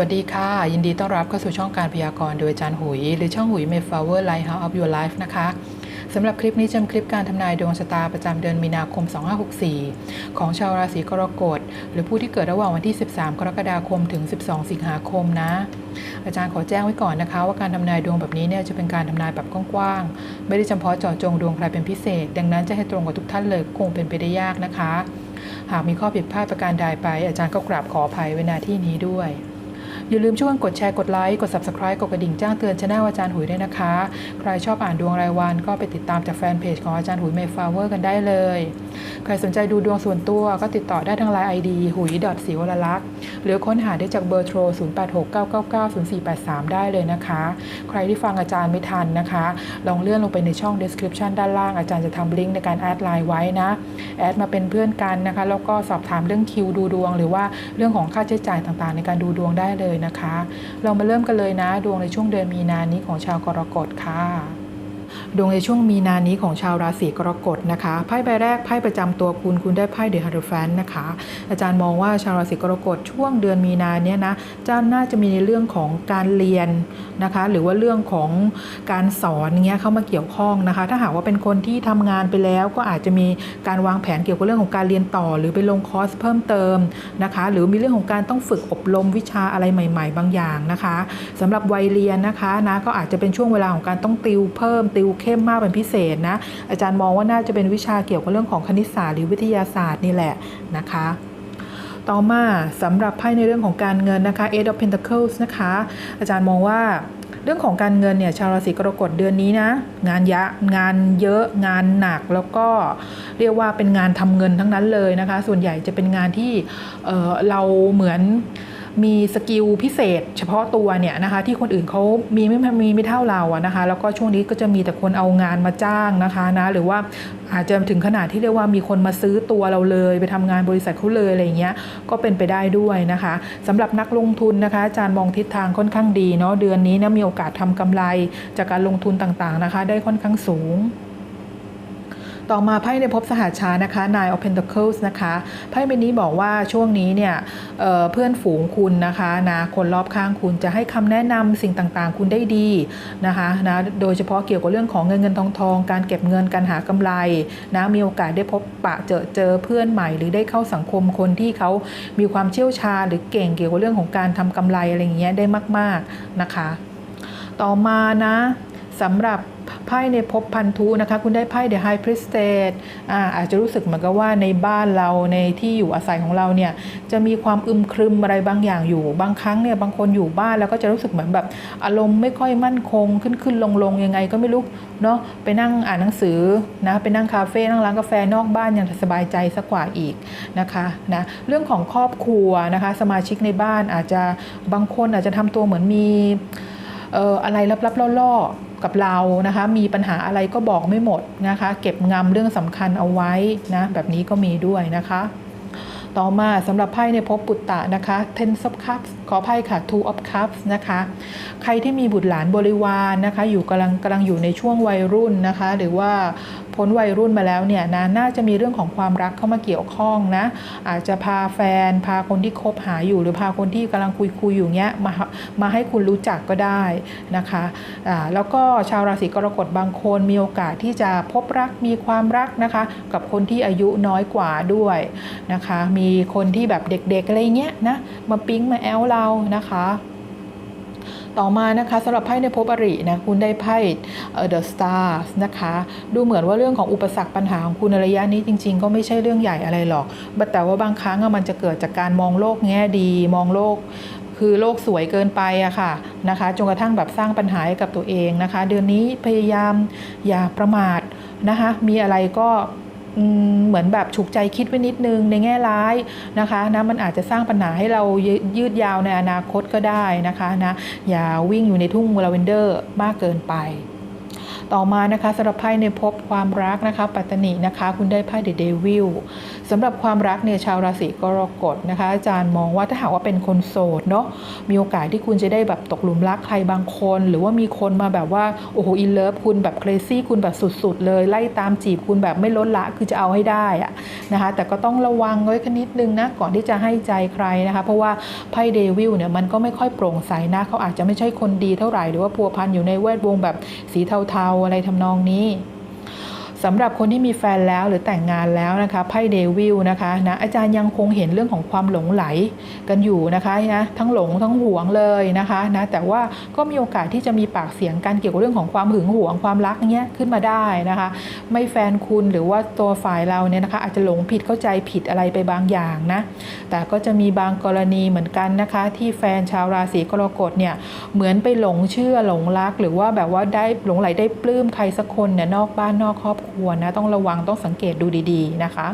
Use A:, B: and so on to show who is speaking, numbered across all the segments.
A: วัสดีค่ะ ยินดีต้อนรับเข้าสู่ช่องการพยากรณ์โดยอาจารย์หุย หรือช่องหุย Mayflower Lighthouse of Your Life นะคะสำหรับคลิปนี้จะเป็นคลิปการทำนายดวงชะตาประจำเดือนมีนาคม 2564 ของชาวราศีกรกฎ หรือผู้ที่เกิดระหว่างวันที่ 13 กรกฎาคมถึง 12 สิงหาคมนะ อาจารย์ขอแจ้งไว้ก่อนนะคะ ว่าการทำนายดวงแบบนี้เนี่ยจะเป็นการทำนายแบบกว้างๆ ไม่ได้เฉพาะเจาะจงดวงใครเป็นพิเศษ ดังนั้นจะให้ตรงกับทุกท่านเลยคงเป็นไปได้ยากนะคะ หากมีข้อผิดพลาดประการใดไป อาจารย์ก็กราบขออภัยไว้ณที่นี้ด้วย อย่าลืมช่วยกดแชร์กดไลค์กด Subscribe กดกระดิ่งแจ้งเตือนช anel อาจารย์หุยด้วยนะคะ ใครชอบอ่านดวงรายวันก็ไปติดตามจากแฟนเพจของอาจารย์หุยเมฟาวเวอร์กันได้เลย ใครสนใจดูดวงส่วนตัวก็ติดต่อได้ทางไลน์ ID หุยดอทศิวรลักษ์หรือค้นหาได้จากเบอร์โทร 0869990483 ได้เลยนะคะ ใครที่ฟังอาจารย์ไม่ทันนะคะ ลองเลื่อนลงไปในช่อง description ด้านล่างอาจารย์จะทำลิงก์ในการแอดไลน์ไว้นะ แอดมาเป็นเพื่อนกันนะคะ แล้วก็สอบถามเรื่องคิวดูดวง หรือว่าเรื่องของค่าใช้จ่ายต่างๆ ในการดูดวงได้เลยนะคะ เรามาเริ่มกันเลยนะ ดวงในช่วงเดือนมีนานี้ของชาวกรกฎค่ะ ดวงในช่วงมีนานี้ของชาวราศีกรกฎนะคะไพ่ใบแรกไพ่ประจำตัวคุณคุณได้ไพ่เดอะฮันเดอร์แฟนนะคะ อาจารย์มองว่าชาวราศีกรกฎช่วงเดือนมีนาเนี้ยนะจะน่าจะมีในเรื่องของการเรียนนะคะ หรือว่าเรื่องของการสอนเงี้ยเข้ามาเกี่ยวข้องนะคะ ถ้าหากว่าเป็นคนที่ทำงานไปแล้วก็อาจจะมีการวางแผนเกี่ยวกับเรื่องของการเรียนต่อ หรือไปลงคอร์สเพิ่มเติมนะคะ หรือมีเรื่องของการต้องฝึกอบรมวิชาอะไรใหม่ ๆ บางอย่างนะคะสำหรับวัยเรียนนะคะนะก็อาจจะเป็นช่วงเวลาของการต้องติวเพิ่มติวเข้มมากเป็นพิเศษนะอาจารย์มองว่าน่าจะเป็นวิชาเกี่ยวกับเรื่องของคณิตศาสตร์หรือวิทยาศาสตร์นี่แหละนะคะต่อมาสำหรับไพ่ในเรื่องของการเงินนะคะ Eight of Pentacles นะคะ อาจารย์มองว่าเรื่องของการเงินเนี่ยชาวราศีกรกฎเดือนนี้นะ งานยะงานเยอะงานหนักแล้วก็เรียกว่าเป็นงานทำเงินทั้งนั้นเลยนะคะ ส่วนใหญ่จะเป็นงานที่เเราเหมือน มีสกิลพิเศษ เฉพาะตัวเนี่ยนะคะที่คนอื่นเขามีไม่มีไม่เท่าเราอะนะคะ แล้วก็ช่วงนี้ก็จะมีแต่คนเอางานมาจ้างนะคะนะหรือว่าอาจจะถึงขนาดที่เรียกว่ามีคนมาซื้อตัวเราเลย ไปทำงานบริษัทเขาเลยอะไรเงี้ยก็เป็นไปได้ด้วยนะคะสำหรับนักลงทุนนะคะอาจารย์มองทิศทางค่อนข้างดีเนาะเดือนนี้นะมีโอกาสทำกำไรจากการลงทุนต่างๆนะคะ ได้ค่อนข้างสูง ต่อมาไพ่ในภพสหัชานะคะ Nine of Pentacles นะคะไพ่ใบนี้บอกว่าช่วงนี้เนี่ยเเพื่อนฝูงคุณนะคะนะคนรอบข้างคุณจะให้คำแนะนำสิ่งต่างๆ คุณได้ดีนะคะนะโดยเฉพาะเกี่ยวกับเรื่องของเงินเงินทองทองการเก็บเงินการหากำไรนะมีโอกาสได้พบปะเจอเจอเพื่อนใหม่ หรือได้เข้าสังคมคนที่เขามีความเชี่ยวชาญหรือเก่งเกี่ยวกับเรื่องของการทำกำไรอะไรอย่างเงี้ยได้มาก ๆนะคะ ต่อมานะ สำหรับไพ่ในภพพันธุนะคะ คุณได้ไพ่ The High Priestess อ่าอาจจะรู้สึกเหมือนกับว่าในบ้านเราในที่อยู่อาศัยของเราเนี่ย จะมีความอึมครึมอะไรบางอย่างอยู่ บางครั้งเนี่ยบางคนอยู่บ้านแล้วก็จะรู้สึกเหมือนแบบอารมณ์ไม่ค่อยมั่นคงขึ้นขึ้นลงลงยังไงก็ไม่รู้เนาะไปนั่งอ่านหนังสือนะไปนั่งคาเฟ่นั่งร้านกาแฟนอกบ้านยังสบายใจสักกว่าอีกนะคะนะเรื่องของครอบครัวนะคะสมาชิกในบ้านอาจจะบางคนอาจจะทำตัวเหมือนมีเอ่ออะไรลับๆล่อๆ กับเรานะคะ มีปัญหาอะไรก็บอกไม่หมดนะคะ เก็บงำเรื่องสำคัญเอาไว้นะ แบบนี้ก็มีด้วยนะคะ ต่อมาสำหรับไพ่ในภพปุตตะนะคะ Ten of Cups ขอไพ่ค่ะ Two of Cups นะคะ ใครที่มีบุตรหลานบริวารนะคะ อยู่กำลังกำลังอยู่ในช่วงวัยรุ่นนะคะ หรือว่า พ้นวัยรุ่นมาแล้วเนี่ยนะน่าจะมีเรื่องของความรักเข้ามาเกี่ยวข้องนะอาจจะพาแฟน พาคนที่คบหาอยู่ หรือพาคนที่กำลังคุยคุยอยู่เงี้ยมามาให้คุณรู้จักก็ได้นะคะอ่าแล้วก็ชาวราศีกรกฎบางคนมีโอกาสที่จะพบรักมีความรักนะคะ กับคนที่อายุน้อยกว่าด้วยนะคะ มีคนที่แบบเด็กๆอะไรเงี้ยนะมาปิ๊งมาแอลเรานะคะ ต่อมานะคะสำหรับไพ่ในภพอรินะคุณได้ไพ่เอ่อ The Stars นะคะดูเหมือนว่าเรื่องของอุปสรรคปัญหาของคุณในระยะนี้จริง ๆ ก็ไม่ใช่เรื่องใหญ่อะไรหรอกแต่ว่าบางครั้งมันจะเกิดจากการมองโลกแง่ดี มองโลกคือโลกสวยเกินไปอะค่ะนะคะจนกระทั่งแบบสร้างปัญหาให้กับตัวเองนะคะ เดือนนี้พยายามอย่าประมาทนะคะมีอะไรก็ เหมือนแบบฉุกใจคิดไว้นิดนึงในแง่ร้ายนะคะนะมันอาจจะสร้างปัญหาให้เรายืดยาวในอนาคตก็ได้นะคะนะอย่าวิ่งอยู่ในทุ่งลาเวนเดอร์มากเกินไป ต่อมานะคะสำหรับไพ่ในภพความรักนะคะ ปัตตนินะคะ คุณได้ไพ่เดเดวิลสำหรับความรักเนี่ยชาวราศีกรกฎนะคะ อาจารย์มองว่าถ้าหากว่าเป็นคนโสดเนาะมีโอกาสที่คุณจะได้แบบตกหลุมรักใครบางคน หรือว่ามีคนมาแบบว่าโอ้โหอินเลิฟคุณแบบเครซี่คุณแบบสุด ๆ เลยไล่ตามจีบคุณแบบไม่ลดละคือจะเอาให้ได้อะนะคะแต่ก็ต้องระวังไว้นิดนึงนะก่อนที่จะให้ใจใครนะคะ เพราะว่าไพ่เดวิลเนี่ยมันก็ไม่ค่อยโปร่งใสนะเขาอาจจะไม่ใช่คนดีเท่าไหร่หรือว่าพัวพันอยู่ในแวดวงแบบสีเทาอะไรทำนองนี้ สำหรับคนที่มีแฟนแล้วหรือแต่งงานแล้วนะคะไพ่เดวิลนะคะนะอาจารย์ยังคงเห็นเรื่องของความหลงไหลกันอยู่นะคะนะทั้งหลงทั้งหวงเลยนะคะนะแต่ว่าก็มีโอกาสที่จะมีปากเสียงกันเกี่ยวกับเรื่องของความหึงหวงความรักเนี้ยขึ้นมาได้นะคะ ไม่แฟนคุณหรือว่าตัวฝ่ายเราเนี่ยนะคะอาจจะหลงผิดเข้าใจผิดอะไรไปบางอย่างนะแต่ก็จะมีบางกรณีเหมือนกันนะคะ ที่แฟนชาวราศีกรกฎเนี่ยเหมือนไปหลงเชื่อหลงรัก หรือว่าแบบว่าได้หลงไหลได้ปลื้มใครสักคนเนี่ยนอกบ้านนอกครอบครัวควรนะต้องระวังต้องสังเกตดูดีๆนะคะ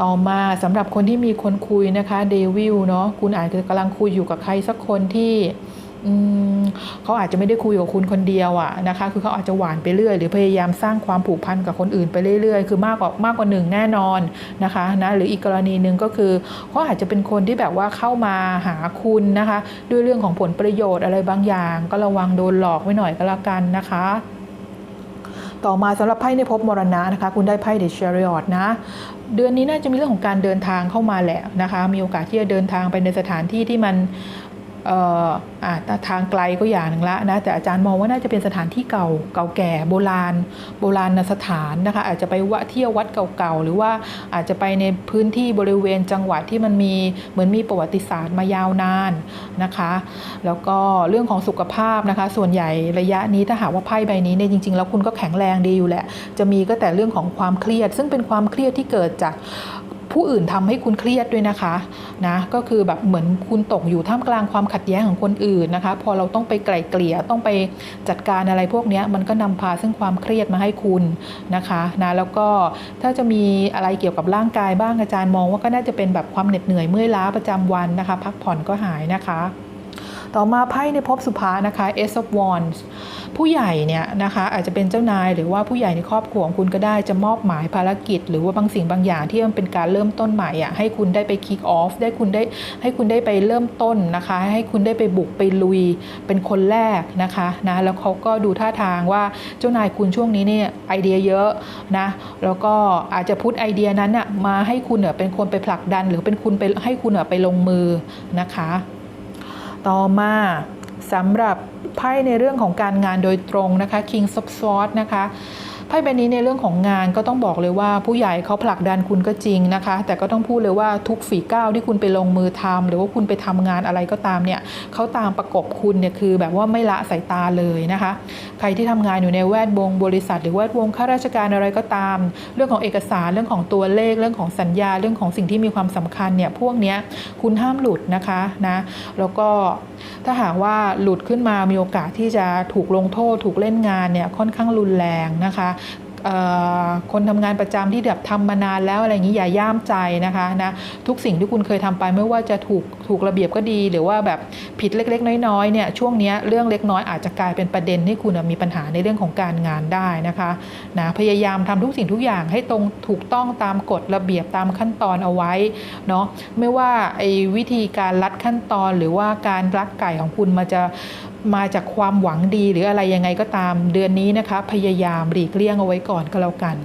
A: ต่อมาสำหรับคนที่มีคนคุยนะคะเดวิลเนาะคุณอาจจะกำลังคุยอยู่กับใครสักคนที่เขาอาจจะไม่ได้คุยกับคุณคนเดียวอะนะคะ คือเขาอาจจะหวานไปเรื่อย หรือพยายามสร้างความผูกพันกับคนอื่นไปเรื่อยๆ คือมากกว่ามากกว่าหนึ่งแน่นอนนะคะนะหรืออีกกรณีหนึ่งก็คือเขาอาจจะเป็นคนที่แบบว่าเข้ามาหาคุณนะคะ ด้วยเรื่องของผลประโยชน์อะไรบางอย่าง ก็ระวังโดนหลอกไว้หน่อยก็แล้วกันนะคะ ต่อมาสำหรับไพ่ในภพมรณะนะคะ คุณได้ไพ่เดชเรียอนะ เดือนนี้น่าจะมีเรื่องของการเดินทางเข้ามาแหละนะคะ มีโอกาสที่จะเดินทางไปในสถานที่ที่มัน ทางไกลก็อย่างหนึ่งละนะแต่อาจารย์มองว่าน่าจะเป็นสถานที่เก่าเก่าแก่โบราณ โบราณสถานนะคะอาจจะไปวะเที่ยววัดเก่าๆหรือว่าอาจจะไปในพื้นที่บริเวณจังหวัดที่มันมีเหมือนมีประวัติศาสตร์มายาวนานนะคะ แล้วก็เรื่องของสุขภาพนะคะ ส่วนใหญ่ระยะนี้ถ้าหากว่าไพ่ใบนี้เนี่ยจริงๆ แล้วคุณก็แข็งแรงดีอยู่แหละจะมีก็แต่เรื่องของความเครียด ซึ่งเป็นความเครียดที่เกิดจาก ผู้อื่นทำให้คุณเครียดด้วยนะคะนะก็คือแบบเหมือนคุณตกอยู่ท่ามกลางความขัดแย้งของคนอื่นนะคะ พอเราต้องไปไกล่เกลี่ยต้องไปจัดการอะไรพวกนี้มันก็นำพาซึ่งความเครียดมาให้คุณนะคะนะแล้วก็ถ้าจะมีอะไรเกี่ยวกับร่างกายบ้างอาจารย์มองว่าก็น่าจะเป็นแบบความเหน็ดเหนื่อยเมื่อยล้าประจำวันนะคะ พักผ่อนก็หายนะคะ ต่อมาไพ่ในภพสุภานะคะ Ace of Wands ผู้ใหญ่เนี่ยนะคะอาจจะเป็นเจ้านายหรือว่าผู้ใหญ่ในครอบครัวของคุณก็ได้จะมอบหมายภารกิจ หรือว่าบางสิ่งบางอย่างที่มันเป็นการเริ่มต้นใหม่อะให้คุณได้ไป kick off ได้คุณได้ให้คุณได้ไปเริ่มต้นนะคะ ให้คุณได้ไปบุกไปลุยเป็นคนแรกนะคะนะแล้วเขาก็ดูท่าทางว่าเจ้านายคุณช่วงนี้เนี่ยไอเดียเยอะนะแล้วก็อาจจะพุทไอเดียนั้นน่ะมาให้คุณเน่ยเป็นคนไปผลักดัน หรือเป็นคุณไปให้คุณเน่ยไปลงมือนะคะ ต่อมาสำหรับไพ่ในเรื่องของการงานโดยตรงนะคะ King of Swords นะคะ พ่ใบนี้ในเรื่องของงานก็ต้องบอกเลยว่าผู้ใหญ่เขาผลักดันคุณก็จริงนะคะ แต่ก็ต้องพูดเลยว่าทุกฝีก้าวที่คุณไปลงมือทำหรือว่าคุณไปทำงานอะไรก็ตามเนี่ยเขาตามประกบคุณเนี่ยคือแบบว่าไม่ละสายตาเลยนะคะ ใครที่ทำงานอยู่ในแวดวงบริษัท หรือแวดวงข้าราชการอะไรก็ตาม เรื่องของเอกสารเรื่องของตัวเลขเรื่องของสัญญาเรื่องของสิ่งที่มีความสำคัญเนี่ยพวกเนี้ยคุณห้ามหลุดนะคะนะแล้วก็ถ้าหากว่าหลุดขึ้นมามีโอกาสที่จะถูกลงโทษ ถูกเล่นงานเนี่ยค่อนข้างรุนแรงนะคะ คนทำงานประจำที่แบบทำมานานแล้วอะไรอย่างนี้อย่าย่ามใจนะคะนะทุกสิ่งที่คุณเคยทำไปไม่ว่าจะถูกถูกระเบียบก็ดี หรือว่าแบบผิดเล็ก ๆ น้อยๆเนี่ยช่วงนี้เรื่องเล็กน้อยอาจจะกลายเป็นประเด็นให้คุณมีปัญหาในเรื่องของการงานได้นะคะนะพยายามทำทุกสิ่งทุกอย่างให้ตรงถูกต้องตามกฎระเบียบตามขั้นตอนเอาไว้เนาะไม่ว่าไอ้วิธีการลัดขั้นตอนหรือว่าการรักไก่ของคุณมาจะ มาจากความหวังดีหรืออะไรยังไงก็ตามเดือนนี้นะคะ พยายามหลีกเลี่ยงเอาไว้ก่อนก็แล้วกัน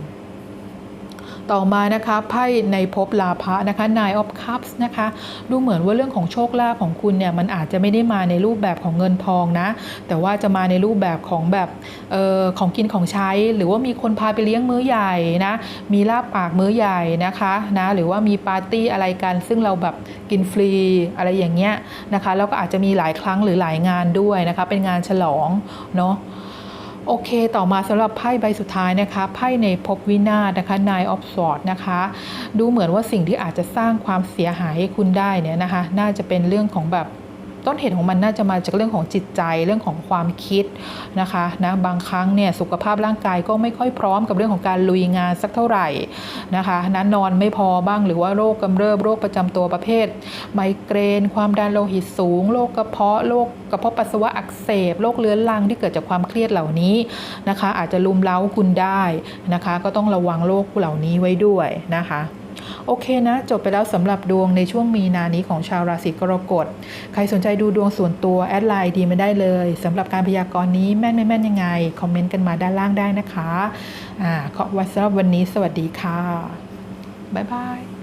A: ต่อมานะคะไพ่ในภพลาภะนะคะ Nine of Cups นะคะดูเหมือนว่าเรื่องของโชคลาภของคุณเนี่ยมันอาจจะไม่ได้มาในรูปแบบของเงินทองนะ แต่ว่าจะมาในรูปแบบของแบบเออของกินของใช้ หรือว่ามีคนพาไปเลี้ยงมื้อใหญ่นะมีลาบปากมื้อใหญ่นะคะนะหรือว่ามีปาร์ตี้อะไรกัน ซึ่งเราแบบกินฟรีอะไรอย่างเงี้ยนะคะแล้วก็อาจจะมีหลายครั้งหรือหลายงานด้วยนะคะ เป็นงานฉลองเนาะ โอเค ต่อมาสำหรับไพ่ใบสุดท้ายนะคะ ไพ่ในภพวินาศนะคะ นายออฟสอดนะคะ ดูเหมือนว่าสิ่งที่อาจจะสร้างความเสียหายให้คุณได้เนี่ยนะคะ น่าจะเป็นเรื่องของแบบ ต้นเหตุของมันน่าจะมาจากเรื่องของจิตใจเรื่องของความคิดนะคะนะบางครั้งเนี่ยสุขภาพร่างกายก็ไม่ค่อยพร้อมกับเรื่องของการลุยงานสักเท่าไหร่นะคะนั้นอนไม่พอบ้างหรือว่าโรคกำเริบโรคประจำตัวประเภท ไมเกรน ความดันโลหิตสูงโรคกระเพาะโรคกระเพาะปัสสาวะอักเสบโรคเรื้อนรังที่เกิดจากความเครียดเหล่านี้นะคะ อาจจะลุมเล้าคุณได้นะคะ ก็ต้องระวังโรคเหล่านี้ไว้ด้วยนะคะโอเคนะ จบไปแล้วสำหรับดวงในช่วงมีนานี้ของชาวราศีกรกฎ ใครสนใจดูดวงส่วนตัว แอดไลน์ดีมาได้เลยสำหรับการพยากรณ์นี้แม่นไม่แม่นยังไง คอมเมนต์กันมาด้านล่างได้นะคะอ่าขอไว้สำหรับวันนี้สวัสดีค่ะ บ๊ายบาย